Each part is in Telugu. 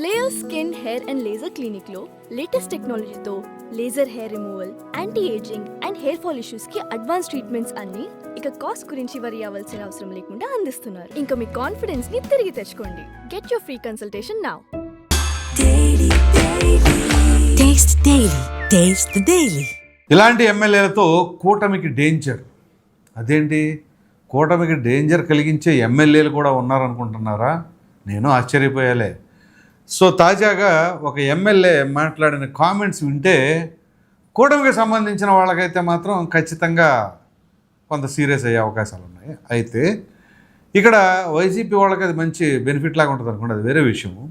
Layer skin hair and laser క్లినిక్లో latest టెక్నాలజీతో laser hair removal anti ageing and hair fall ఇష్యూస్కి advance treatments అన్ని ఇక కాస్ట్ గురించి వరి అవ్వాల్సిన అవసరం లేకుండా అందిస్తున్నారు. ఇంకా మీ కాన్ఫిడెన్స్ని తిరిగి తెచ్చుకోండి. Get your free consultation now. ఇలాంటి ఎమ్మెల్యేలతో కూటమికి డేంజర్ అదేంటి? కూటమికి డేంజర్ కలిగించే ఎమ్మెల్యేలు కూడా ఉన్నారనుకుంటున్నారా? నేను ఆశ్చర్యపోయాలే. సో తాజాగా ఒక ఎమ్మెల్యే మాట్లాడిన కామెంట్స్ వింటే కూటమికి సంబంధించిన వాళ్ళకైతే మాత్రం ఖచ్చితంగా కొంత సీరియస్ అయ్యే అవకాశాలు ఉన్నాయి. అయితే ఇక్కడ వైసీపీ వాళ్ళకి అది మంచి బెనిఫిట్ లాగా ఉంటుంది అనుకోండి అది వేరే విషయము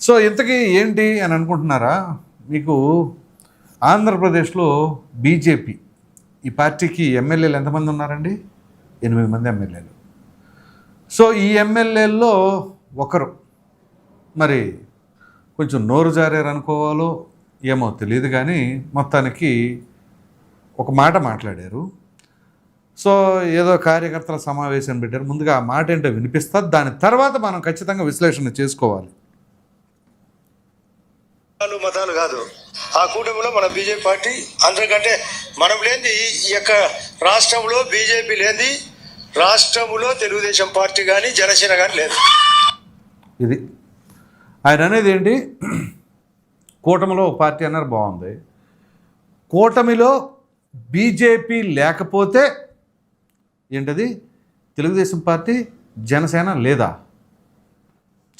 సో ఇంతకీ ఏంటి అని అనుకుంటున్నారా? మీకు ఆంధ్రప్రదేశ్లో బీజేపీ ఈ పార్టీకి ఎమ్మెల్యేలు ఎంతమంది ఉన్నారండి? ఎనిమిది మంది ఎమ్మెల్యేలు. సో ఈ ఎమ్మెల్యేల్లో ఒకరు మరి కొంచెం నోరు జారారు అనుకోవాలో ఏమో తెలియదు కానీ మొత్తానికి ఒక మాట మాట్లాడారు. సో ఏదో కార్యకర్తల సమావేశం పెట్టారు. ముందుగా ఆ మాట ఏంటో వినిపిస్తా దాని తర్వాత మనం ఖచ్చితంగా విశ్లేషణ చేసుకోవాలి. మతాలు కాదు. ఆ కూటమిలో మన బీజేపీ పార్టీ అందరికంటే మనం లేనిది ఈ యొక్క రాష్ట్రంలో బీజేపీ లేనిది రాష్ట్రంలో తెలుగుదేశం పార్టీ కానీ జనసేన కానీ లేదు. ఇది ఆయన అనేది ఏంటి? కూటమిలో ఒక పార్టీ అన్నారు బాగుంది. కూటమిలో బీజేపీ లేకపోతే ఏంటది? తెలుగుదేశం పార్టీ జనసేన లేదా?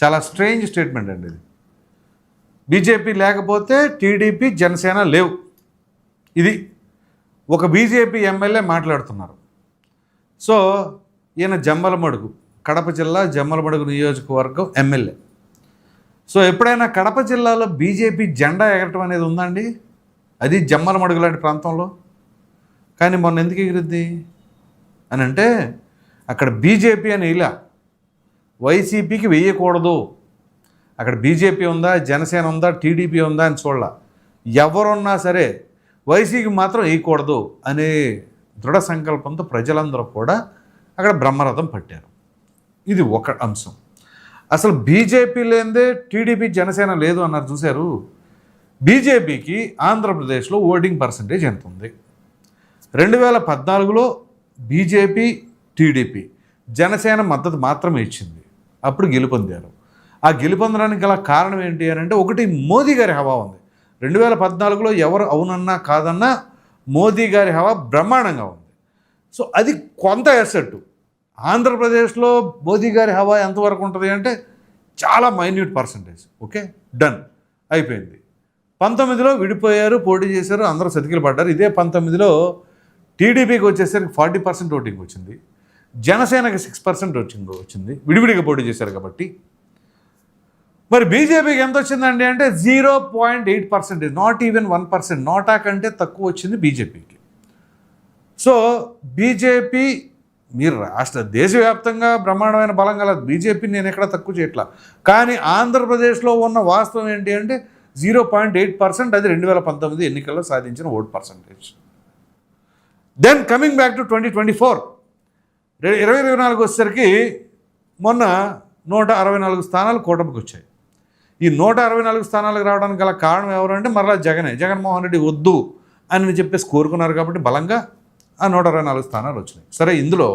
చాలా స్ట్రేంజ్ స్టేట్మెంట్ అండి ఇది. బీజేపీ లేకపోతే టీడీపీ జనసేన లేవు. ఇది ఒక బీజేపీ ఎమ్మెల్యే మాట్లాడుతున్నారు. సో ఈయన జమ్మలమడుగు కడప జిల్లా జమ్మలమడుగు నియోజకవర్గం ఎమ్మెల్యే. సో ఎప్పుడైనా కడప జిల్లాలో బీజేపీ జెండా ఎగరటం అనేది ఉందండి? అది జమ్మలమడుగు లాంటి ప్రాంతంలో? కానీ మొన్న ఎందుకు ఎగిరిద్ది? అని అంటే అక్కడ బీజేపీ అని ఇలా వైసీపీకి వేయకూడదు. అక్కడ బీజేపీ ఉందా? జనసేన ఉందా? టీడీపీ ఉందా? అని చూడాల. ఎవరున్నా సరే వైసీపీ మాత్రం వేయకూడదు అనే దృఢ సంకల్పంతో ప్రజలందరూ కూడా అక్కడ బ్రహ్మరథం పట్టారు. ఇది ఒక అంశం. అసలు బీజేపీ లేనిదే టీడీపీ జనసేన లేదు అన్నారు చూశారు. బీజేపీకి ఆంధ్రప్రదేశ్లో ఓటింగ్ పర్సంటేజ్ ఎంత ఉంది? రెండు వేల పద్నాలుగులో బీజేపీ టీడీపీ జనసేన మద్దతు మాత్రమే ఇచ్చింది. అప్పుడు గెలుపొందారు. ఆ గెలుపొందడానికి గల కారణం ఏంటి అని అంటే ఒకటి మోదీ గారి హవా ఉంది. రెండు వేల పద్నాలుగులో ఎవరు అవునన్నా కాదన్నా మోదీ గారి హవా బ్రహ్మాండంగా ఉంది. సో అది కొంత ఎసెట్టు ఆంధ్రప్రదేశ్లో మోదీ గారి హవా ఎంతవరకు ఉంటుంది అంటే చాలా మైన్యూట్ పర్సంటేజ్. ఓకే? డన్. అయిపోయింది. పంతొమ్మిదిలో విడిపోయారు పోటీ చేశారు అందరూ సతికిలు పడ్డారు. ఇదే పంతొమ్మిదిలో టీడీపీకి వచ్చేసరికి ఫార్టీ పర్సెంట్ ఓటింగ్ వచ్చింది. జనసేనకి సిక్స్ పర్సెంట్ వచ్చింది వచ్చింది. విడివిడిగా పోటీ చేశారు కాబట్టి. మరి బీజేపీకి ఎంత వచ్చిందండి అంటే zero point eight percentage not even one percent NOTA కంటే తక్కువ వచ్చింది బీజేపీకి. సో బీజేపీ మీరు రాష్ట్ర దేశవ్యాప్తంగా బ్రహ్మాండమైన బలం గల బీజేపీని నేను ఎక్కడ తక్కువ చేయట్లా. కానీ ఆంధ్రప్రదేశ్లో ఉన్న వాస్తవం ఏంటి అంటే జీరో పాయింట్ ఎయిట్ పర్సెంట్ అది రెండు వేల పంతొమ్మిది ఎన్నికల్లో సాధించిన vote percentage. Then coming back to twenty twenty four ఇరవై ఇరవై నాలుగు వచ్చేసరికి మొన్న నూట అరవై నాలుగు స్థానాలు కూటమికి వచ్చాయి. ఈ నూట అరవై నాలుగు స్థానాలకు రావడానికి గల కారణం ఎవరంటే మరలా జగనే. జగన్మోహన్ రెడ్డి వద్దు అని చెప్పేసి కోరుకున్నారు కాబట్టి బలంగా ఆ నూట అరవై నాలుగు స్థానాలు వచ్చినాయి. సరే ఇందులో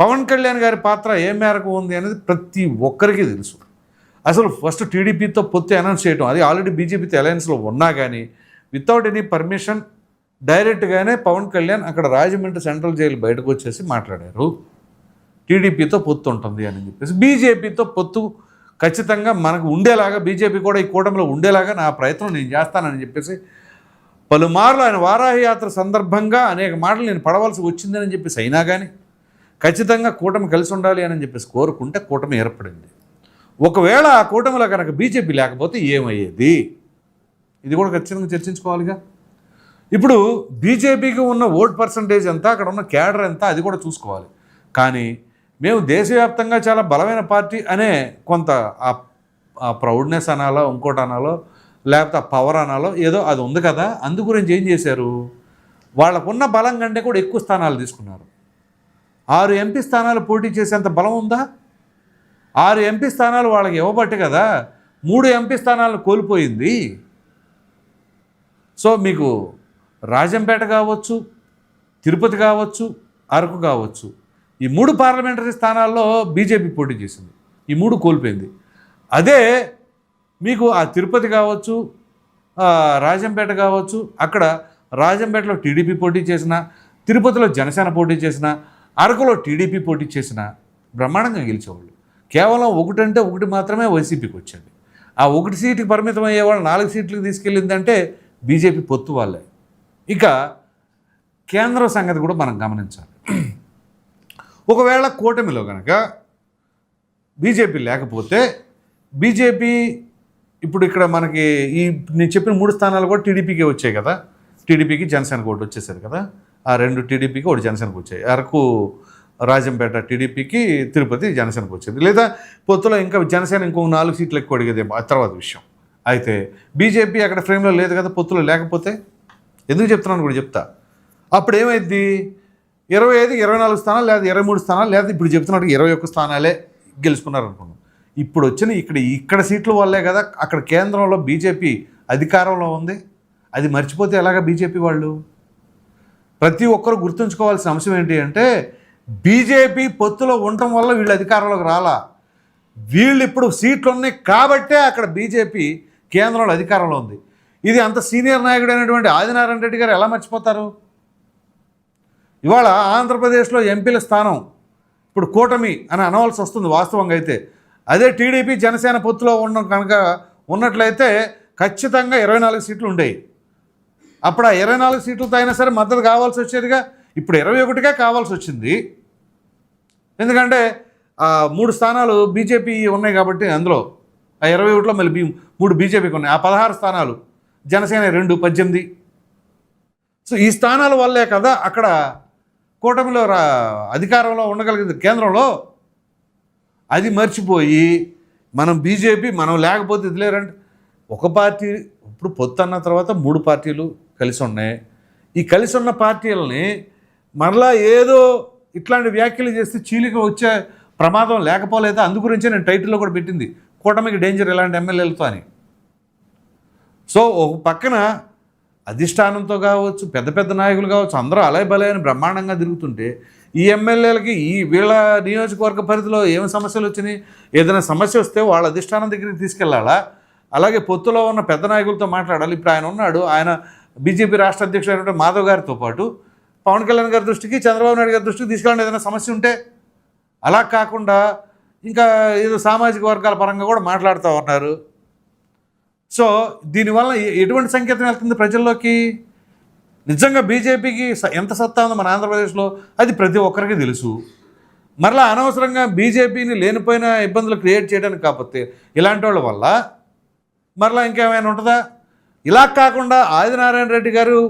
పవన్ కళ్యాణ్ గారి పాత్ర ఏ మేరకు ఉంది అనేది ప్రతి ఒక్కరికి తెలుసు. అసలు ఫస్ట్ టీడీపీతో పొత్తు అనౌన్స్ చేయడం అది ఆల్రెడీ బీజేపీతో అలయన్స్లో ఉన్నా కానీ వితౌట్ ఎనీ పర్మిషన్ డైరెక్ట్గానే పవన్ కళ్యాణ్ అక్కడ రాజమండ్రి సెంట్రల్ జైలు బయటకు వచ్చేసి మాట్లాడారు. టీడీపీతో పొత్తు ఉంటుంది అని చెప్పేసి బీజేపీతో పొత్తు ఖచ్చితంగా మనకు ఉండేలాగా బీజేపీ కూడా ఈ కూటమిలో ఉండేలాగా నా ప్రయత్నం నేను చేస్తానని చెప్పేసి పలుమార్లు ఆయన వారాహయాత్ర సందర్భంగా అనేక మాటలు నేను పడవలసి వచ్చిందని చెప్పేసి అయినా కానీ ఖచ్చితంగా కూటమి కలిసి ఉండాలి అని చెప్పేసి కోరుకుంటే కూటమి ఏర్పడింది. ఒకవేళ ఆ కూటమిలో కనుక బీజేపీ లేకపోతే ఏమయ్యేది? ఇది కూడా ఖచ్చితంగా చర్చించుకోవాలిగా. ఇప్పుడు బీజేపీకి ఉన్న ఓట్ పర్సంటేజ్ ఎంత అక్కడ ఉన్న క్యాడర్ ఎంత అది కూడా చూసుకోవాలి. కానీ మేము దేశవ్యాప్తంగా చాలా బలమైన పార్టీ అనే కొంత ఆ- ఆ ప్రౌడ్నెస్ అనాలో ఇంకోటి అనాలో లేకపోతే ఆ పవర్ అనాలో ఏదో అది ఉంది కదా అందు గురించి ఏం చేశారు? వాళ్ళకున్న బలం కంటే కూడా ఎక్కువ స్థానాలు తీసుకున్నారు. ఆరు ఎంపీ స్థానాలు పోటీ చేసేంత బలం ఉందా? ఆరు ఎంపీ స్థానాలు వాళ్ళకి ఇవ్వబట్టి కదా మూడు ఎంపీ స్థానాలను కోల్పోయింది. సో మీకు రాజంపేట కావచ్చు తిరుపతి కావచ్చు అరకు కావచ్చు ఈ మూడు పార్లమెంటరీ స్థానాల్లో బీజేపీ పోటీ చేసింది. ఈ మూడు కోల్పోయింది. అదే మీకు ఆ తిరుపతి కావచ్చు రాజంపేట కావచ్చు అక్కడ రాజంపేటలో టీడీపీ పోటీ చేసిన తిరుపతిలో జనసేన పోటీ చేసిన అరకులో టీడీపీ పోటీ చేసిన బ్రహ్మాండంగా గెలిచేవాళ్ళు. కేవలం ఒకటంటే ఒకటి మాత్రమే వైసీపీకి వచ్చింది. ఆ ఒకటి సీటుకి పరిమితం అయ్యేవాళ్ళు నాలుగు సీట్లకు తీసుకెళ్ళిందంటే బీజేపీ పొత్తు వాళ్ళే. ఇక కేంద్ర సంగతి కూడా మనం గమనించాలి. ఒకవేళ కూటమిలో కనుక బీజేపీ లేకపోతే బీజేపీ ఇప్పుడు ఇక్కడ మనకి ఈ నేను చెప్పిన మూడు స్థానాలు కూడా టీడీపీకి వచ్చాయి కదా. టీడీపీకి జనసేనకు ఒకటి వచ్చేసారు కదా. ఆ రెండు టీడీపీకి ఒకటి జనసేనకు వచ్చాయి. అరకు రాజంపేట టీడీపీకి తిరుపతి జనసేనకు వచ్చింది. లేదా పొత్తులో ఇంకా జనసేన ఇంకో నాలుగు సీట్లు ఎక్కువ అడిగేదేమో ఆ తర్వాత విషయం. అయితే బీజేపీ అక్కడ ఫ్రేమ్లో లేదు కదా పొత్తులో లేకపోతే? ఎందుకు చెప్తున్నాను కూడా చెప్తా. అప్పుడు ఏమైంది? ఇరవై ఐదు ఇరవై నాలుగు స్థానాలు లేదా ఇరవై మూడు స్థానాలు లేదా ఇప్పుడు చెప్తున్నట్టు ఇరవై ఒక్క స్థానాలే గెలుచుకున్నారు అనుకున్నాను ఇప్పుడు వచ్చిన ఇక్కడ ఇక్కడ సీట్ల వల్లే కదా అక్కడ కేంద్రంలో బీజేపీ అధికారంలో ఉంది. అది మర్చిపోతే ఎలాగ బీజేపీ వాళ్ళు? ప్రతి ఒక్కరు గుర్తుంచుకోవాల్సిన అంశం ఏంటి అంటే బీజేపీ పొత్తులో ఉండటం వల్ల వీళ్ళు అధికారంలోకి రాలా. వీళ్ళు ఇప్పుడు సీట్లు ఉన్నాయి కాబట్టే అక్కడ బీజేపీ కేంద్రంలో అధికారంలో ఉంది. ఇది అంత సీనియర్ నాయకుడు అయినటువంటి ఆదినారాయణ రెడ్డి గారు ఎలా మర్చిపోతారు? ఇవాళ ఆంధ్రప్రదేశ్లో ఎంపీల స్థానం ఇప్పుడు కూటమి అని అనవలసి వస్తుంది వాస్తవంగా అయితే. అదే టీడీపీ జనసేన పొత్తులో ఉన్న కనుక ఉన్నట్లయితే ఖచ్చితంగా ఇరవై నాలుగు సీట్లు ఉండేవి అప్పుడు ఆ ఇరవై నాలుగు సీట్లతో అయినా సరే మద్దతు కావాల్సి వచ్చేదిగా ఇప్పుడు ఇరవై ఒకటిగా కావాల్సి వచ్చింది. ఎందుకంటే మూడు స్థానాలు బీజేపీ ఉన్నాయి కాబట్టి అందులో ఆ ఇరవై ఒకటిలో మళ్ళీ బీ మూడు బీజేపీకి ఉన్నాయి. ఆ పదహారు స్థానాలు జనసేన రెండు పద్దెనిమిది. సో ఈ స్థానాల వల్లే కదా అక్కడ కూటమిలో రా అధికారంలో ఉండగలిగింది కేంద్రంలో. అది మర్చిపోయి మనం బీజేపీ మనం లేకపోతే ఇది లేరంటే ఒక పార్టీ ఇప్పుడు పొత్తు అన్న తర్వాత మూడు పార్టీలు కలిసి ఉన్నాయి. ఈ కలిసి ఉన్న పార్టీలని మరలా ఏదో ఇట్లాంటి వ్యాఖ్యలు చేస్తే చీలిక వచ్చే ప్రమాదం లేకపోలేదా? అందు గురించే నేను టైటిల్లో కూడా పెట్టింది. కూటమికి డేంజర్ ఇలాంటి ఎమ్మెల్యేలతో అని. సో ఒక పక్కన అధిష్టానంతో కావచ్చు పెద్ద పెద్ద నాయకులు కావచ్చు అందరూ అలయ బలే అని బ్రహ్మాండంగా తిరుగుతుంటే ఈ ఎమ్మెల్యేలకి ఈ వీళ్ళ నియోజకవర్గ పరిధిలో ఏం సమస్యలు వచ్చినాయి? ఏదైనా సమస్య వస్తే వాళ్ళ అధిష్టానం దగ్గరికి తీసుకెళ్ళాలా? అలాగే పొత్తులో ఉన్న పెద్ద నాయకులతో మాట్లాడాలి. ఇప్పుడు ఆయన ఉన్నాడు. ఆయన బీజేపీ రాష్ట్ర అధ్యక్షుడు అయినటువంటి మాధవ్ గారితో పాటు పవన్ కళ్యాణ్ గారి దృష్టికి చంద్రబాబు నాయుడు గారి దృష్టికి తీసుకెళ్ళండి. ఏదైనా సమస్య ఉంటే అలా కాకుండా ఇంకా ఏదో సామాజిక వర్గాల పరంగా కూడా మాట్లాడుతూ ఉన్నారు. సో దీనివల్ల ఎటువంటి సంకేతం వెళ్తుంది ప్రజల్లోకి? నిజంగా బీజేపీకి ఎంత సత్తా ఉందో మన ఆంధ్రప్రదేశ్లో అది ప్రతి ఒక్కరికి తెలుసు. మరలా అనవసరంగా బీజేపీని లేనిపోయిన ఇబ్బందులు క్రియేట్ చేయడానికి కాకపోతే ఇలాంటి వాళ్ళ వల్ల మరలా ఇంకేమైనా ఉంటుందా? ఇలా కాకుండా ఆదినారాయణ రెడ్డి గారు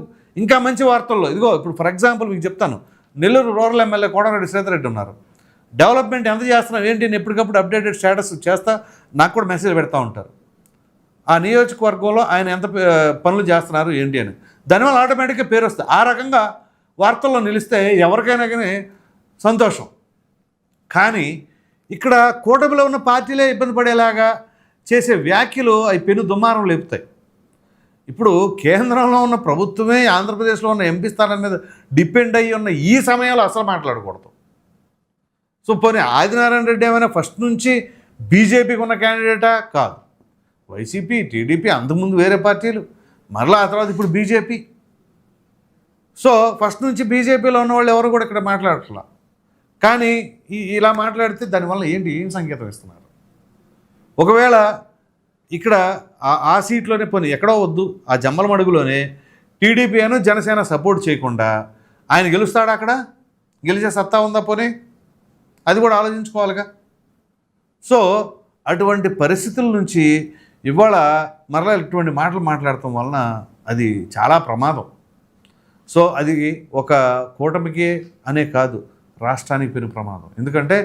ఇంకా మంచి వార్తల్లో ఇదిగో ఇప్పుడు ఫర్ ఎగ్జాంపుల్ మీకు చెప్తాను. నెల్లూరు రూరల్ ఎమ్మెల్యే కోటరెడ్డి శ్రీధర్ రెడ్డి ఉన్నారు. డెవలప్మెంట్ ఎంత చేస్తున్నాం ఏంటి అని ఎప్పటికప్పుడు అప్డేటెడ్ స్టేటస్ చేస్తా నాకు కూడా మెసేజ్ పెడతా ఉంటారు. ఆ నియోజకవర్గంలో ఆయన ఎంత పనులు చేస్తున్నారు ఏంటి అని. దానివల్ల ఆటోమేటిక్గా పేరు వస్తుంది. ఆ రకంగా వార్తల్లో నిలిస్తే ఎవరికైనా కానీ సంతోషం. కానీ ఇక్కడ కూటమిలో ఉన్న పార్టీలే ఇబ్బంది పడేలాగా చేసే వ్యాఖ్యలు అవి పెను దుమారం లేపుతాయి. ఇప్పుడు కేంద్రంలో ఉన్న ప్రభుత్వమే ఆంధ్రప్రదేశ్లో ఉన్న ఎంపీ స్థానం మీద డిపెండ్ అయ్యి ఉన్న ఈ సమయంలో అసలు మాట్లాడకూడదు. సో పోనీ ఆదినారాయణ రెడ్డి ఏమైనా ఫస్ట్ నుంచి బీజేపీకి ఉన్న క్యాండిడేటా? కాదు. వైసీపీ టీడీపీ అంతకుముందు వేరే పార్టీలు. మరలా ఆ తర్వాత ఇప్పుడు బీజేపీ. సో ఫస్ట్ నుంచి బీజేపీలో ఉన్న వాళ్ళు ఎవరు కూడా ఇక్కడ మాట్లాడట్లా. కానీ ఈ ఇలా మాట్లాడితే దానివల్ల ఏంటి? ఏం సంకేతం ఇస్తున్నారు? ఒకవేళ ఇక్కడ ఆ- ఆ సీట్లోనే పోనీ ఎక్కడో వద్దు ఆ జమ్మల మడుగులోనే టీడీపీ అను జనసేన సపోర్ట్ చేయకుండా ఆయన గెలుస్తాడా అక్కడ? గెలిచే సత్తా ఉందా పోనీ? అది కూడా ఆలోచించుకోవాలిగా. సో అటువంటి పరిస్థితుల నుంచి ఇవాళ మరలా ఇటువంటి మాటలు మాట్లాడటం వలన అది చాలా ప్రమాదం. సో అది ఒక కూటమికి అనే కాదు రాష్ట్రానికి పెను ప్రమాదం. ఎందుకంటే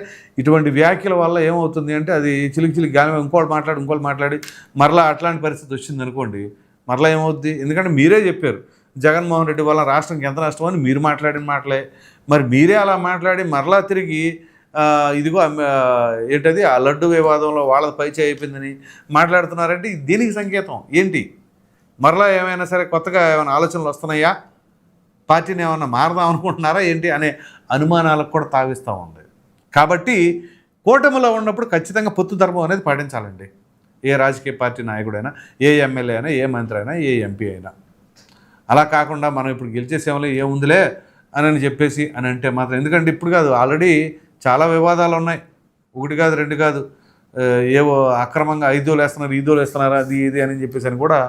ఇటువంటి వ్యాఖ్యల వల్ల ఏమవుతుంది అంటే అది చిలికి చిలికి గాలి ఇంకోటి మాట్లాడి ఇంకోటి మాట్లాడి మరలా అట్లాంటి పరిస్థితి వచ్చింది అనుకోండి మరలా ఏమవుద్ది? ఎందుకంటే మీరే చెప్పారు జగన్మోహన్ రెడ్డి వల్ల రాష్ట్రానికి ఎంత నష్టం అని మీరు మాట్లాడిన మాటలే. మరి మీరే అలా మాట్లాడి మరలా తిరిగి ఇదిగో ఏంటది? ఆ లడ్డు వివాదంలో వాళ్ళ పైచే అయిపోయిందని మాట్లాడుతున్నారంటే దీనికి సంకేతం. ఏంటి? మరలా ఏమైనా సరే కొత్తగా ఏమైనా ఆలోచనలు వస్తున్నాయా? పార్టీని ఏమైనా మారదాం అనుకుంటున్నారా? ఏంటి? అనే అనుమానాలకు కూడా తావిస్తూ ఉంది. కాబట్టి కూటమిలో ఉన్నప్పుడు ఖచ్చితంగా పొత్తు ధర్మం అనేది పాటించాలండి. ఏ రాజకీయ పార్టీ నాయకుడైనా ఏ ఎమ్మెల్యే అయినా ఏ మంత్రి అయినా ఏ ఎంపీ అయినా. అలా కాకుండా మనం ఇప్పుడు గెలిచేసేమో ఏముందిలే అని అని చెప్పేసి అని అంటే మాత్రం. ఎందుకంటే ఇప్పుడు కాదు ఆల్రెడీ చాలా వివాదాలు ఉన్నాయి. ఒకటి కాదు రెండు కాదు. ఏవో అక్రమంగా ఐదోలు వేస్తున్నారు ఈదోలు వేస్తున్నారు అది ఇది అని చెప్పేసి అని కూడా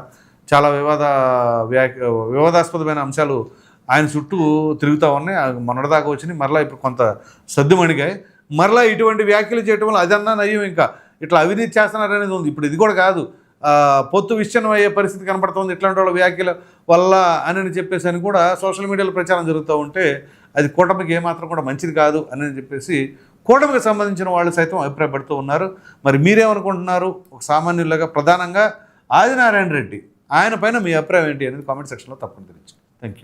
చాలా వివాద వ్యాక్ వివాదాస్పదమైన అంశాలు ఆయన చుట్టూ తిరుగుతూ ఉన్నాయి. మొన్నటిదాకా వచ్చినాయి. మరలా ఇప్పుడు కొంత సద్దుమణిగాయి మరలా ఇటువంటి వ్యాఖ్యలు చేయటం వల్ల అదన్నా నయ్యం ఇంకా. ఇట్లా అవినీతి చేస్తున్నారు అనేది ఉంది. ఇప్పుడు ఇది కూడా కాదు. పొత్తు విచ్ఛిన్నం అయ్యే పరిస్థితి కనపడుతుంది ఇట్లాంటి వాళ్ళ వ్యాఖ్యల వల్ల అని చెప్పేసి అని కూడా సోషల్ మీడియాలో ప్రచారం జరుగుతూ ఉంటే అది కూటమికి ఏమాత్రం కూడా మంచిది కాదు అని చెప్పేసి కూటమికి సంబంధించిన వాళ్ళు సైతం అభిప్రాయపడుతూ ఉన్నారు. మరి మీరేమనుకుంటున్నారు? ఒక సామాన్యులుగా ప్రధానంగా ఆదినారాయణ రెడ్డి ఆయన పైన మీ అభిప్రాయం ఏంటి అనేది కామెంట్ సెక్షన్లో తప్పకుండా తెలియచ్చు థ్యాంక్ యూ